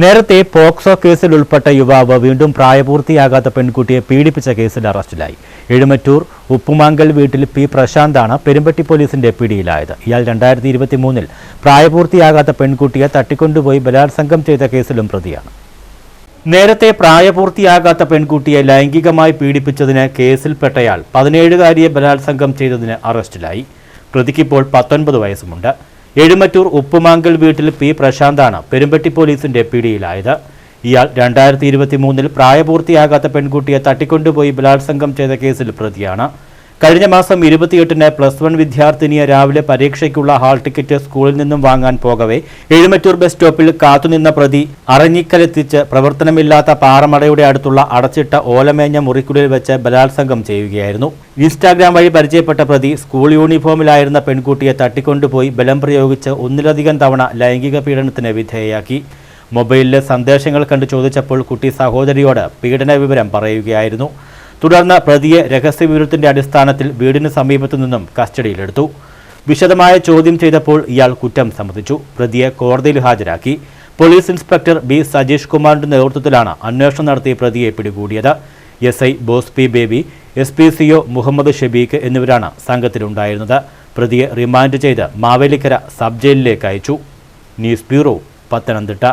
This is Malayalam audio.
നേരത്തെ പോക്സോ കേസിൽ ഉൾപ്പെട്ട യുവാവ് വീണ്ടും പ്രായപൂർത്തിയാകാത്ത പെൺകുട്ടിയെ പീഡിപ്പിച്ച കേസിൽ അറസ്റ്റിലായി. എഴുമറ്റൂർ ഉപ്പുമാങ്കൽ വീട്ടിൽ പി പ്രശാന്താണ് പെരുമ്പട്ടി പോലീസിന്റെ പിടിയിലായത്. ഇയാൾ രണ്ടായിരത്തി ഇരുപത്തി മൂന്നിൽ പ്രായപൂർത്തിയാകാത്ത പെൺകുട്ടിയെ തട്ടിക്കൊണ്ടുപോയി ബലാത്സംഗം ചെയ്ത കേസിലും പ്രതിയാണ്. നേരത്തെ പ്രായപൂർത്തിയാകാത്ത പെൺകുട്ടിയെ ലൈംഗികമായി പീഡിപ്പിച്ചതിന് കേസിൽപ്പെട്ടയാൾ പതിനേഴുകാരിയെ ബലാത്സംഗം ചെയ്തതിന് അറസ്റ്റിലായി. പ്രതിക്കിപ്പോൾ പത്തൊൻപത് വയസ്സുമുണ്ട്. എഴുമറ്റൂർ ഉപ്പുമാങ്കൽ വീട്ടിൽ പി പ്രശാന്താണ് പെരുമ്പട്ടി പോലീസിന്റെ പിടിയിലായത്. ഇയാൾ രണ്ടായിരത്തി ഇരുപത്തി മൂന്നിൽ പ്രായപൂർത്തിയാകാത്ത പെൺകുട്ടിയെ തട്ടിക്കൊണ്ടുപോയി ബലാത്സംഗം ചെയ്ത കേസിൽ പ്രതിയാണ്. കഴിഞ്ഞ മാസം ഇരുപത്തിയെട്ടിന് പ്ലസ് വൺ വിദ്യാർത്ഥിനിയെ രാവിലെ പരീക്ഷയ്ക്കുള്ള ഹാൾ ടിക്കറ്റ് സ്കൂളിൽ നിന്നും വാങ്ങാൻ പോകവെ എഴുമറ്റൂർ ബസ് സ്റ്റോപ്പിൽ കാത്തുനിന്ന പ്രതി അറഞ്ഞിക്കലെത്തിച്ച് പ്രവർത്തനമില്ലാത്ത പാറമടയുടെ അടുത്തുള്ള അടച്ചിട്ട ഓലമേഞ്ഞ മുറിക്കുള്ളിൽ വെച്ച് ബലാത്സംഗം ചെയ്യുകയായിരുന്നു. ഇൻസ്റ്റാഗ്രാം വഴി പരിചയപ്പെട്ട പ്രതി സ്കൂൾ യൂണിഫോമിലായിരുന്ന പെൺകുട്ടിയെ തട്ടിക്കൊണ്ടുപോയി ബലം പ്രയോഗിച്ച് ഒന്നിലധികം തവണ ലൈംഗിക പീഡനത്തിന് വിധേയയാക്കി. മൊബൈലിലെ സന്ദേശങ്ങൾ കണ്ടു ചോദിച്ചപ്പോൾ കുട്ടി സഹോദരിയോട് പീഡന വിവരം പറയുകയായിരുന്നു. തുടർന്ന് പ്രതിയെ രഹസ്യവിവരത്തിന്റെ അടിസ്ഥാനത്തിൽ വീടിന് സമീപത്തു നിന്നും കസ്റ്റഡിയിലെടുത്തു. വിശദമായ ചോദ്യം ചെയ്തപ്പോൾ ഇയാൾ കുറ്റം സമ്മതിച്ചു. പ്രതിയെ കോടതിയിൽ ഹാജരാക്കി. പോലീസ് ഇൻസ്പെക്ടർ ബി സജീഷ് കുമാറിന്റെ നേതൃത്വത്തിലാണ് അന്വേഷണം നടത്തി പ്രതിയെ പിടികൂടിയത്. S I Bose P Baby S P CO Muhammad Shabeeq എന്നിവരാണ് സംഘത്തിലുണ്ടായിരുന്നത്. പ്രതിയെ റിമാൻഡ് ചെയ്ത് മാവേലിക്കര സബ് ജയിലിലേക്ക് അയച്ചു. News bureau Pathanamthitta.